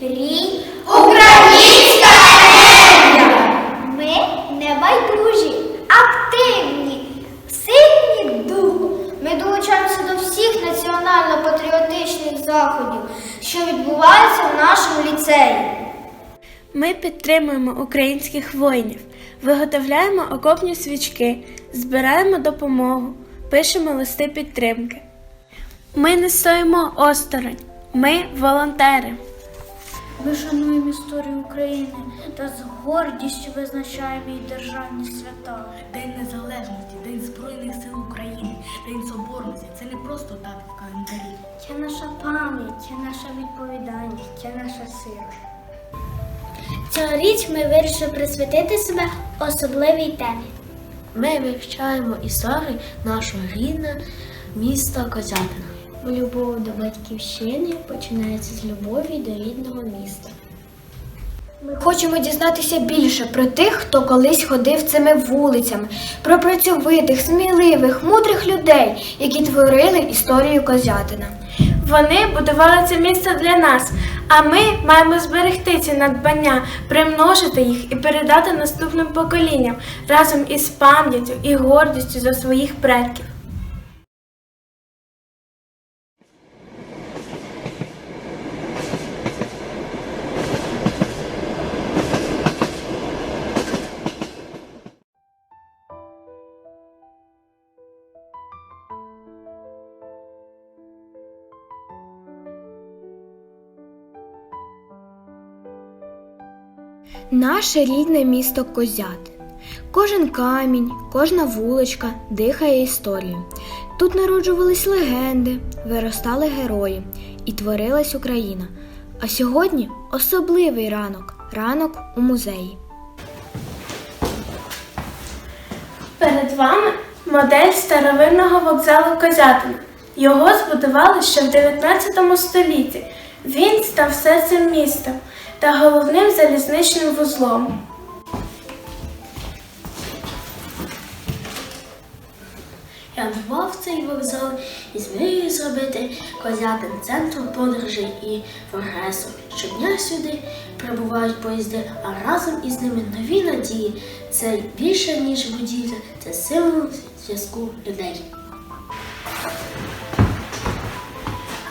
рій. Українська енергія! Ми небайдужі, активні, сильні духом. Ми долучаємося до всіх національно-патріотичних заходів, що відбуваються в нашому ліцеї. Ми підтримуємо українських воїнів, виготовляємо окопні свічки, збираємо допомогу, пишемо листи підтримки. Ми не стоїмо осторонь, ми волонтери. Ми шануємо історію України та з гордістю визначаємо її державні свята. День Незалежності, День Збройних сил України, День Соборності це не просто дати в календарі. Це наша пам'ять, це наша відповідальність, це наша сила. Цьогоріч ми вирішили присвятити себе особливій темі. Ми вивчаємо історію нашого рідного міста Козятина. Любов до батьківщини починається з любові до рідного міста. Ми хочемо дізнатися більше про тих, хто колись ходив цими вулицями, про працьовитих, сміливих, мудрих людей, які творили історію Козятина. Вони будували це місто для нас, а ми маємо зберегти ці надбання, примножити їх і передати наступним поколінням разом із пам'яттю і гордістю за своїх предків. Наше рідне місто Козят. Кожен камінь, кожна вуличка дихає історією. Тут народжувались легенди, виростали герої і творилась Україна. А сьогодні особливий ранок ранок у музеї. Перед вами модель старовинного вокзалу Козятина. Його збудували ще в 19 столітті. Він став серцем міста та головним залізничним вузлом. Я назвав цей вокзал із мрією зробити Козятин центром подорожей і прогресу. Щодня сюди прибувають поїзди, а разом із ними нові надії. Це більше, ніж будівля, це символ зв'язку людей.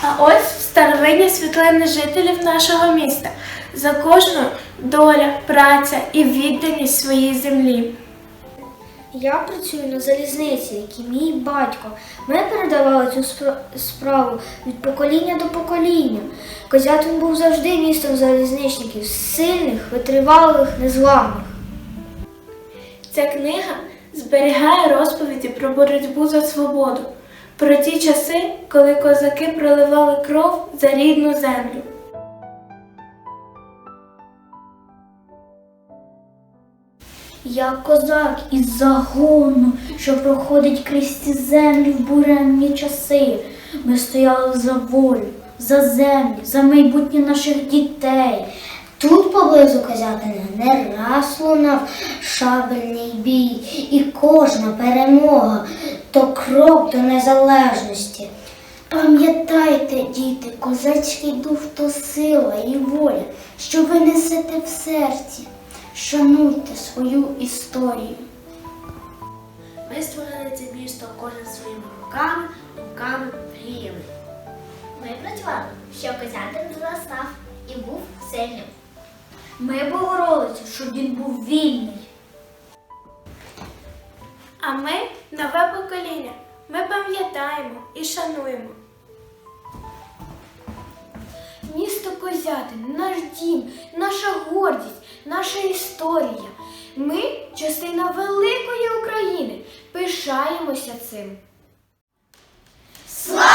А ось старовинні світлини жителів нашого міста. За кожною доля, праця і відданість своїй землі. Я працюю на залізниці, як і мій батько. Ми передавали цю справу від покоління до покоління. Козятин був завжди містом залізничників, сильних, витривалих, незламних. Ця книга зберігає розповіді про боротьбу за свободу, про ті часи, коли козаки проливали кров за рідну землю. Я козак із загону, що проходить крізь ці землі в буремні часи. Ми стояли за волю, за землю, за майбутнє наших дітей. Тут поблизу Козятина не раз лунав шабельний бій, і кожна перемога то крок до незалежності. Пам'ятайте, діти, козацький дух то сила і воля, що ви несете в серці. Шануйте свою історію. Ми створили це місто кожен своїми руками, руками, мріями. Ми працювали, що Козятин зростав і був сильним. Ми боролися, щоб він був вільний. А ми нове покоління. Ми пам'ятаємо і шануємо. Місто Козятин, наш дім, наша гордість, наша історія. Ми частина великої України. Пишаємося цим. Слава